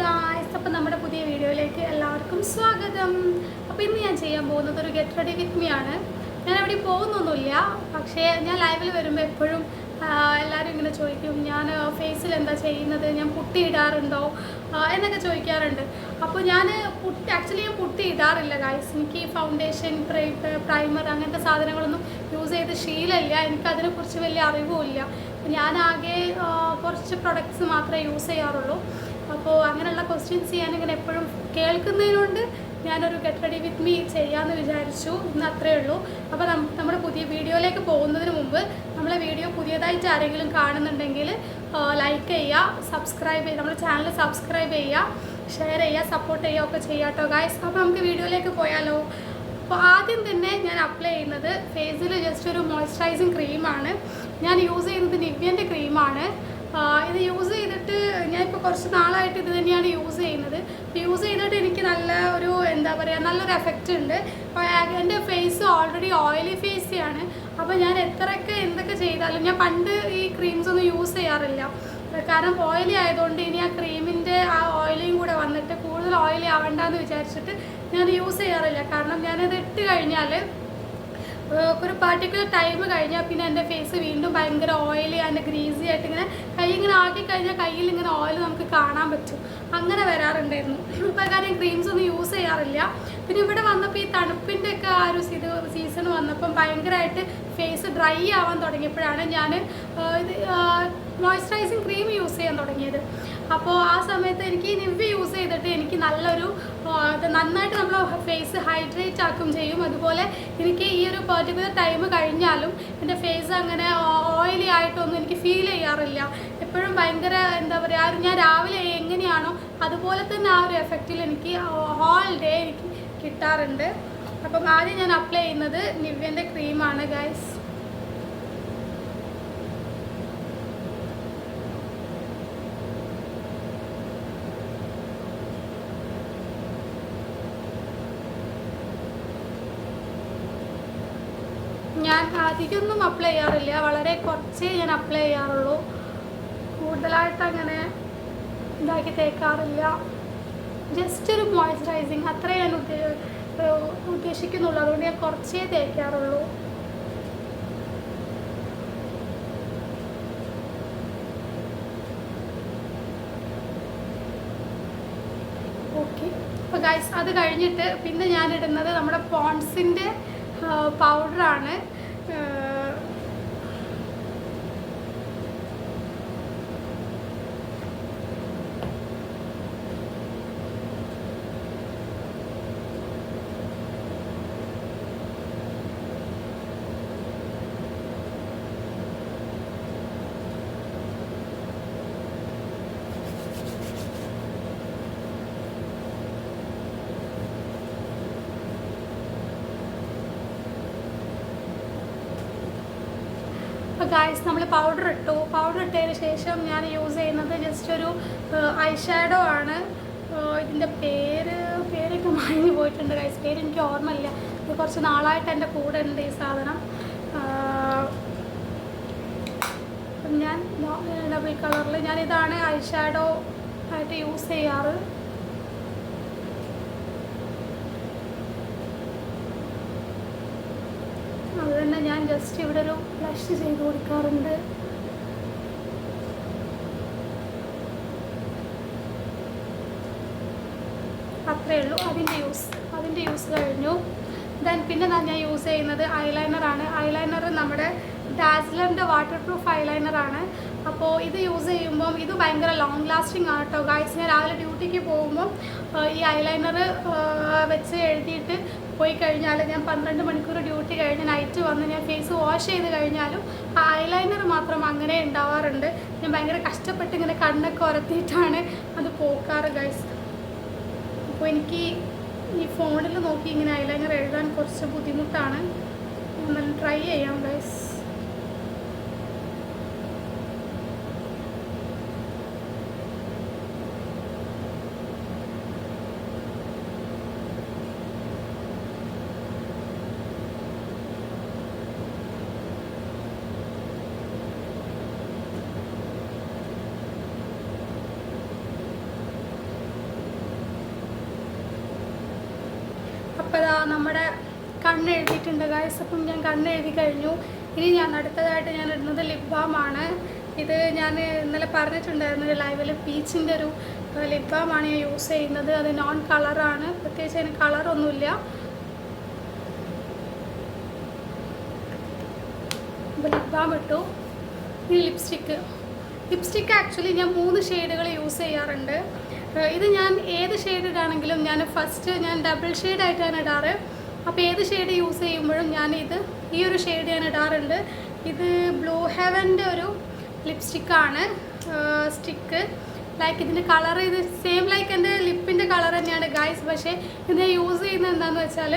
Guys അപ്പോൾ നമ്മുടെ പുതിയ വീഡിയോയിലേക്ക് എല്ലാവർക്കും സ്വാഗതം. അപ്പോൾ ഇന്ന് ഞാൻ ചെയ്യാൻ പോകുന്നത് ഒരു ഗെറ്റ് റെഡി വിത്ത് മീ ആണ്. ഞാൻ എവിടെ പോകുന്നൊന്നുമില്ല പക്ഷേ ഞാൻ ലൈവിൽ വരുമ്പോൾ എപ്പോഴും എല്ലാവരും ഇങ്ങനെ ചോദിക്കും ഞാൻ ഫേസിൽ എന്താ ചെയ്യുന്നത്? ഞാൻ പുട്ടി ഇടാറുണ്ടോ? എന്നൊക്കെ ചോദിക്കാറുണ്ട്. അപ്പോൾ ഞാൻ പുട്ടി ആക്ച്വലി ഞാൻ പുട്ടി ഇടാറില്ല ഗായ്സ് എനിക്ക് ഫൗണ്ടേഷൻ പ്രൈമർ അങ്ങനത്തെ സാധനങ്ങളൊന്നും യൂസ് ചെയ്ത് ശീലമില്ല. എനിക്ക് അതിനെക്കുറിച്ച് വലിയ അറിവുമില്ല. ഞാനാകെ കുറച്ച് പ്രൊഡക്ട്സ് മാത്രമേ യൂസ് ചെയ്യാറുള്ളൂ. അപ്പോൾ അങ്ങനെയുള്ള ക്വസ്റ്റ്യൻസ് ചെയ്യാൻ ഇങ്ങനെ എപ്പോഴും കേൾക്കുന്നതിനോണ്ട് ഞാനൊരു ഗെറ്റ് റെഡി വിത്ത് മീ ചെയ്യാമെന്ന് വിചാരിച്ചു. ഇന്ന് അത്രയേ ഉള്ളൂ. അപ്പോൾ നമ്മുടെ പുതിയ വീഡിയോയിലേക്ക് പോകുന്നതിന് മുമ്പ് നമ്മളെ വീഡിയോ പുതിയതായിട്ട് ആരെങ്കിലും കാണുന്നുണ്ടെങ്കിൽ ലൈക്ക് ചെയ്യുക സബ്സ്ക്രൈബ് ചെയ്യുക നമ്മുടെ ചാനൽ സബ്സ്ക്രൈബ് ചെയ്യുക ഷെയർ ചെയ്യുക സപ്പോർട്ട് ചെയ്യുക ഒക്കെ ചെയ്യാം കേട്ടോ ഗായ്സ് അപ്പോൾ നമുക്ക് വീഡിയോയിലേക്ക് പോയാലോ? അപ്പോൾ ആദ്യം തന്നെ ഞാൻ അപ്ലൈ ചെയ്യുന്നത് ഫേസിൽ ജസ്റ്റ് ഒരു മോയ്സ്ചറൈസിങ് ക്രീമാണ് ഞാൻ യൂസ് ചെയ്യുന്നത് നിവ്യന്റെ ക്രീമാണ് ഇത് യൂസ് ചെയ്തിട്ട് ഞാനിപ്പോൾ കുറച്ച് നാളായിട്ട് ഇത് തന്നെയാണ് യൂസ് ചെയ്യുന്നത്. യൂസ് ചെയ്തിട്ട് എനിക്ക് നല്ല ഒരു എന്താ പറയുക നല്ലൊരു എഫക്റ്റ് ഉണ്ട്. എന്റെ ഫേസ് ഓൾറെഡി ഓയിലി ഫേസിയാണ് അപ്പോൾ ഞാൻ എത്രയൊക്കെ എന്തൊക്കെ ചെയ്താലും ഞാൻ പണ്ട് ഈ ക്രീംസ് ഒന്നും യൂസ് ചെയ്യാറില്ല. കാരണം ഓയിലി ആയതുകൊണ്ട് ഇനി ആ ക്രീമിന്റെ ആ ഓയിലിയും കൂടെ വന്നിട്ട് കൂടുതൽ ഓയിലി ആവണ്ടെന്ന് വിചാരിച്ചിട്ട് ഞാൻ യൂസ് ചെയ്യാറില്ല. കാരണം ഞാനത് ഇട്ട് കഴിഞ്ഞാൽ ഒരു പർട്ടിക്കുലർ ടൈം കഴിഞ്ഞാൽ പിന്നെ എന്റെ ഫേസ് വീണ്ടും ഭയങ്കര ഓയിലി അതിന്റെ ഗ്രീസി ആയിട്ട് ഇങ്ങനെ കൈ ഇങ്ങനെ ആക്കി കഴിഞ്ഞാൽ കയ്യിൽ ഇങ്ങനെ ഓയിൽ നമുക്ക് കാണാൻ പറ്റും. അങ്ങനെ വരാറുണ്ടായിരുന്നു. ഇപ്പോൾ കാര്യം ക്രീംസ് ഒന്നും യൂസ് ചെയ്യാറില്ല. പിന്നെ ഇവിടെ വന്നപ്പോൾ ഈ തണുപ്പിന്റെ ഒക്കെ ആ ഒരു ഇത് സീസൺ വന്നപ്പം ഭയങ്കരമായിട്ട് ഫേസ് ഡ്രൈ ആവാൻ തുടങ്ങിയപ്പോഴാണ് ഞാൻ ഇത് മോയ്സ്ചറൈസിങ് ക്രീം യൂസ് ചെയ്യാൻ തുടങ്ങിയത്. അപ്പോൾ ആ സമയത്ത് എനിക്ക് നിവ് യൂസ് ചെയ്തിട്ട് എനിക്ക് നല്ലൊരു നന്നായിട്ട് നമ്മൾ ഫേസ് ഹൈഡ്രേറ്റ് ആക്കും ചെയ്യും. അതുപോലെ എനിക്ക് ഈ ഒരു പെർട്ടിക്കുലർ ടൈം കഴിഞ്ഞാലും എന്റെ ഫേസ് അങ്ങനെ ഓയിലി ആയിട്ടൊന്നും എനിക്ക് ഫീൽ ചെയ്യാറില്ല. എപ്പോഴും ഭയങ്കര എന്താ പറയുക ഞാൻ രാവിലെ എങ്ങനെയാണോ അതുപോലെ തന്നെ ആ ഒരു എഫക്റ്റിൽ എനിക്ക് ഹോൾ ഡേ എനിക്ക് കിട്ടാറുണ്ട്. അപ്പം ആദ്യം ഞാൻ അപ്ലൈ ചെയ്യുന്നത് നിവ്യന്റെ ക്രീമാണ് ഗൈസ് ഞാൻ അധികമൊന്നും അപ്ലൈ ചെയ്യാറില്ല. വളരെ കുറച്ചേ ഞാൻ അപ്ലൈ ചെയ്യാറുള്ളൂ. കൂടുതലായിട്ട് അങ്ങനെ ഇതാക്കി തേക്കാറില്ല. ജസ്റ്റ് ഒരു മോയ്സ്ചറൈസിങ് അത്രേ ഞാൻ ഉദ്ദേ ഉദ്ദേശിക്കുന്നുള്ളൂ. അതുകൊണ്ട് ഞാൻ കുറച്ചേ തേക്കാറുള്ളൂ. ഓക്കെ അപ്പോൾ ഗൈസ് അത് കഴിഞ്ഞിട്ട് പിന്നെ ഞാൻ ഇടുന്നത് നമ്മുടെ പോൺസിന്റെ പൗഡറാണ് അപ്പോൾ ഗായ്സ് നമ്മൾ പൗഡർ ഇട്ടു. പൗഡർ ഇട്ടതിന് ശേഷം ഞാൻ യൂസ് ചെയ്യുന്നത് ജസ്റ്റ് ഒരു ഐ ഷാഡോ ആണ്. ഇതിന്റെ പേര് പേരൊക്കെ മാഞ്ഞു പോയിട്ടുണ്ട് ഗൈസ് പേര് എനിക്ക് ഓർമ്മയില്ല. ഇത് കുറച്ച് നാളായിട്ട് എന്റെ കൂടെ ഉണ്ട് ഈ സാധനം. ഞാൻ ഡബിൾ കളറിൽ ഞാൻ ഇതാണ് ഐ ഷാഡോ ആയിട്ട് യൂസ് ചെയ്യാറ്. തന്നെ ഞാൻ ജസ്റ്റ് ഇവിടെ ഒരു ബ്ലഷ് ചെയ്ത് കൊടുക്കാറുണ്ട്. അത്രയേ ഉള്ളൂ. അതിന്റെ യൂസ് അതിന്റെ യൂസ് കഴിഞ്ഞു. ദെൻ പിന്നെ ഞാൻ യൂസ് ചെയ്യുന്നത് ഐലൈനറാണ് ഐലൈനർ നമ്മുടെ ഡാസ്ലറിന്റെ വാട്ടർ പ്രൂഫ് ഐലൈനറാണ് അപ്പോൾ ഇത് യൂസ് ചെയ്യുമ്പം ഇത് ഭയങ്കര ലോങ് ലാസ്റ്റിംഗ് ആണ് കേട്ടോ ഗായ്സ് ഞാൻ രാവിലെ ഡ്യൂട്ടിക്ക് പോകുമ്പം ഈ ഐലൈനർ വെച്ച് എഴുതിയിട്ട് പോയി കഴിഞ്ഞാൽ ഞാൻ പന്ത്രണ്ട് മണിക്കൂർ ഡ്യൂട്ടി കഴിഞ്ഞ് നൈറ്റ് വന്ന് ഞാൻ ഫേസ് വാഷ് ചെയ്ത് കഴിഞ്ഞാലും ഐലൈനർ മാത്രം അങ്ങനെ ഉണ്ടാവാറുണ്ട്. ഞാൻ ഭയങ്കര കഷ്ടപ്പെട്ട് ഇങ്ങനെ കണ്ണൊക്കെ ഉരത്തിയിട്ടാണ് അത് പോക്കാറ് ഗൈസ് അപ്പോൾ എനിക്ക് ഈ ഫോണിൽ നോക്കി ഇങ്ങനെ ഐലൈനർ എഴുതാൻ കുറച്ച് ബുദ്ധിമുട്ടാണ്. എന്നാലും ട്രൈ ചെയ്യാം ഗൈസ് നമ്മുടെ കണ്ണ് എഴുതിയിട്ടുണ്ട് ഗായ്സ് അപ്പം ഞാൻ കണ്ണ് എഴുതി കഴിഞ്ഞു. ഇനി ഞാൻ അടുത്തതായിട്ട് ഞാൻ ഇടുന്നത് ലിപ് ബാമാണ് ഇത് ഞാൻ ഇന്നലെ പറഞ്ഞിട്ടുണ്ടായിരുന്നു ഒരു ലൈവിൽ പീച്ചിന്റെ ഒരു ലിപ് ബാമാണ് ഞാൻ യൂസ് ചെയ്യുന്നത്. അത് നോൺ കളറാണ് പ്രത്യേകിച്ച് അതിന് കളറൊന്നുമില്ല ലിപ് ബാം ഇട്ടു. ഇനി ലിപ്സ്റ്റിക്ക് ലിപ്സ്റ്റിക്ക് ആക്ച്വലി ഞാൻ മൂന്ന് ഷെയ്ഡുകൾ യൂസ് ചെയ്യാറുണ്ട്. ഇത് ഞാൻ ഏത് ഷെയ്ഡ് ഇടാണെങ്കിലും ഞാൻ ഫസ്റ്റ് ഞാൻ ഡബിൾ ഷെയ്ഡായിട്ടാണ് ഇടാറ്. അപ്പോൾ ഏത് ഷെയ്ഡ് യൂസ് ചെയ്യുമ്പോഴും ഞാൻ ഇത് ഈ ഒരു ഷെയ്ഡ് ഞാൻ ഇടാറുണ്ട്. ഇത് ബ്ലൂ ഹെവന്റെ ഒരു ലിപ്സ്റ്റിക്കാണ് സ്റ്റിക്ക് ലൈക്ക് ഇതിന്റെ കളർ ഇത് സെയിം ലൈക്ക് എന്റെ ലിപ്പിന്റെ കളർ തന്നെയാണ് ഗൈസ് പക്ഷേ ഇത് യൂസ് ചെയ്യുന്നത് എന്താണെന്ന് വെച്ചാൽ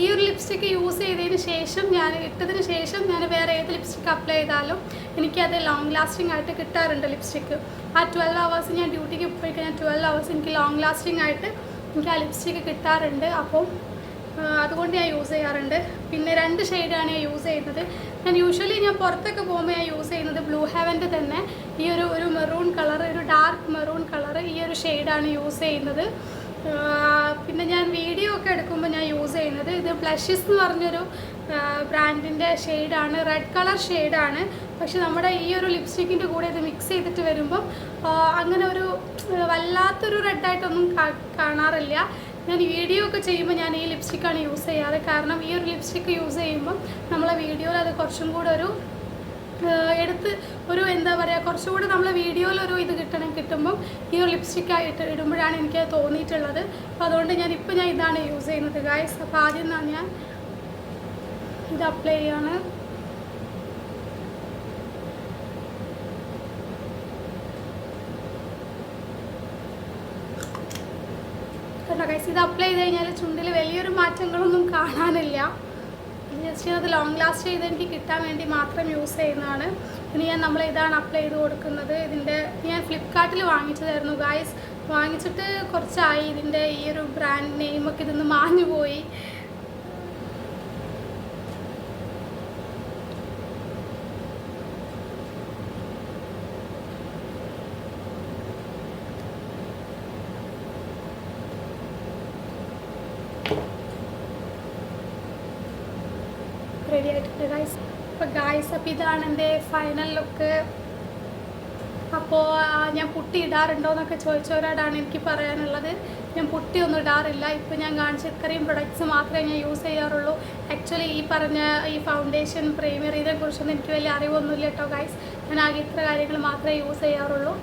ഈ ഒരു ലിപ്സ്റ്റിക്ക് യൂസ് ചെയ്തതിന് ശേഷം ഞാൻ ഇട്ടതിന് ശേഷം ഞാൻ വേറെ ഏത് ലിപ്സ്റ്റിക്ക് അപ്ലൈ ചെയ്താലും എനിക്കത് ലോങ് ലാസ്റ്റിംഗ് ആയിട്ട് കിട്ടാറുണ്ട് ലിപ്സ്റ്റിക്ക് ആ ട്വൽവ് അവേഴ്സ് ഞാൻ ഡ്യൂട്ടിക്ക് പോയി കഴിഞ്ഞാൽ ട്വൽവ് അവേഴ്സ് എനിക്ക് ലോങ് ലാസ്റ്റിംഗ് ആയിട്ട് എനിക്ക് ആ ലിപ്സ്റ്റിക്ക് കിട്ടാറുണ്ട്. അപ്പോൾ അതുകൊണ്ട് ഞാൻ യൂസ് ചെയ്യാറുണ്ട്. പിന്നെ രണ്ട് ഷെയ്ഡാണ് ഞാൻ യൂസ് ചെയ്യുന്നത്. ഞാൻ യൂഷ്വലി ഞാൻ പുറത്തൊക്കെ പോകുമ്പോൾ ഞാൻ യൂസ് ചെയ്യുന്നത് ബ്ലൂ ഹെവന്റെ തന്നെ. ഈ ഒരു ഒരു മെറൂൺ കളർ ഒരു ഡാർക്ക് മെറൂൺ കളർ ഈ ഒരു ഷെയ്ഡാണ് യൂസ് ചെയ്യുന്നത്. പിന്നെ ഞാൻ വീഡിയോ ഒക്കെ ചെയ്യുന്നത് ഇത് ബ്ലഷസ് എന്ന് പറഞ്ഞൊരു ബ്രാൻഡിന്റെ ഷെയ്ഡാണ് റെഡ് കളർ ഷെയ്ഡാണ് പക്ഷെ നമ്മുടെ ഈ ഒരു ലിപ്സ്റ്റിക്കിന്റെ കൂടെ ഇത് മിക്സ് ചെയ്തിട്ട് വരുമ്പം അങ്ങനെ ഒരു വല്ലാത്തൊരു റെഡായിട്ടൊന്നും കാണാറില്ല. ഞാൻ വീഡിയോ ഒക്കെ ചെയ്യുമ്പോൾ ഞാൻ ഈ ലിപ്സ്റ്റിക്കാണ് യൂസ് ചെയ്യാറ്. കാരണം ഈ ഒരു ലിപ്സ്റ്റിക്ക് യൂസ് ചെയ്യുമ്പം നമ്മളെ വീഡിയോയിൽ അത് കുറച്ചും കൂടെ ഒരു എടുത്ത് ഒരു എന്താ പറയുക കുറച്ചുകൂടെ നമ്മൾ വീഡിയോയിൽ ഒരു ഇത് കിട്ടണം കിട്ടുമ്പം ഈ ഒരു ലിപ്സ്റ്റിക്ക് ആയിട്ട് ഇടുമ്പോഴാണ് എനിക്ക് തോന്നിയിട്ടുള്ളത്. അപ്പോൾ അതുകൊണ്ട് ഞാൻ ഇപ്പോൾ ഞാൻ ഇതാണ് യൂസ് ചെയ്യുന്നത് ഗായ്സ് അപ്പോൾ ആദ്യം ഞാൻ ഞാൻ ഇത് അപ്ലൈ ചെയ്യാണ്. കണ്ടോ ഗൈസ് ഇത് അപ്ലൈ ചെയ്ത് കഴിഞ്ഞാൽ ചുണ്ടിൽ വലിയൊരു മാറ്റങ്ങളൊന്നും കാണാനില്ല. ജസ്റ്റ് അത് ലോങ് ലാസ്റ്റ് ചെയ്ത് എനിക്ക് കിട്ടാൻ വേണ്ടി മാത്രം യൂസ് ചെയ്യുന്നതാണ്. ഇനി ഞാൻ നമ്മൾ ഇതാണ് അപ്ലൈ ചെയ്ത് കൊടുക്കുന്നത്. ഇതിന്റെ ഞാൻ ഫ്ലിപ്കാർട്ടിൽ വാങ്ങിച്ചതായിരുന്നു ഗായ്സ് വാങ്ങിച്ചിട്ട് കുറച്ചായി. ഇതിന്റെ ഈ ഒരു ബ്രാൻഡ് നെയിമൊക്കെ ഇതൊന്ന് മാഞ്ഞു പോയി ആയിട്ടുണ്ട് ഗായ്സ് അപ്പോൾ ഗായ്സ് അപ്പോൾ ഇതാണ് എന്റെ ഫൈനൽ ലുക്ക് അപ്പോൾ ഞാൻ പുട്ടി ഇടാറുണ്ടോ എന്നൊക്കെ ചോദിച്ചവരോടാണ് എനിക്ക് പറയാനുള്ളത്. ഞാൻ പുട്ടി ഒന്നും ഇടാറില്ല. ഇപ്പോൾ ഞാൻ കാണിച്ച ഇത്രയും പ്രൊഡക്ട്സ് മാത്രമേ ഞാൻ യൂസ് ചെയ്യാറുള്ളൂ. ആക്ച്വലി ഈ പറഞ്ഞ ഈ ഫൗണ്ടേഷൻ പ്രീമിയർ ഇതിനെക്കുറിച്ചൊന്നും എനിക്ക് വലിയ അറിവൊന്നുമില്ല കേട്ടോ ഗൈസ് ഞാൻ ആകെ ഇത്ര കാര്യങ്ങൾ മാത്രമേ യൂസ് ചെയ്യാറുള്ളൂ.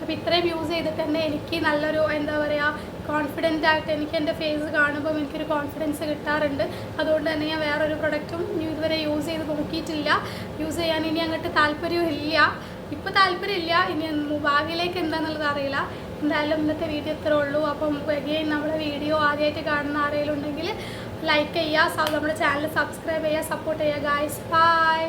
അപ്പോൾ ഇത്രയും യൂസ് ചെയ്തിട്ട് തന്നെ എനിക്ക് നല്ലൊരു എന്താ പറയുക കോൺഫിഡന്റ് ആയിട്ട് എനിക്ക് എന്റെ ഫേസ് കാണുമ്പോൾ എനിക്കൊരു കോൺഫിഡൻസ് കിട്ടാറുണ്ട്. അതുകൊണ്ട് തന്നെ ഞാൻ വേറൊരു പ്രൊഡക്റ്റും ഇതുവരെ യൂസ് ചെയ്ത് നോക്കിയിട്ടില്ല. യൂസ് ചെയ്യാൻ ഇനി അങ്ങോട്ട് താല്പര്യവും ഇല്ല ഇപ്പോൾ താല്പര്യമില്ല. ഇനി ഭാവിയിലേക്ക് എന്താണെന്നുള്ളത് അറിയില്ല. എന്തായാലും ഇന്നത്തെ വീഡിയോ ഇത്രേ ഉള്ളൂ. അപ്പം എഗെയിൻ നമ്മുടെ വീഡിയോ ആദ്യമായിട്ട് കാണുന്ന ആരെങ്കിലും ഉണ്ടെങ്കിൽ ലൈക്ക് ചെയ്യുക. നമ്മുടെ ചാനൽ സബ്സ്ക്രൈബ് ചെയ്യുക സപ്പോർട്ട് ചെയ്യുക ഗായ്സ് ബൈ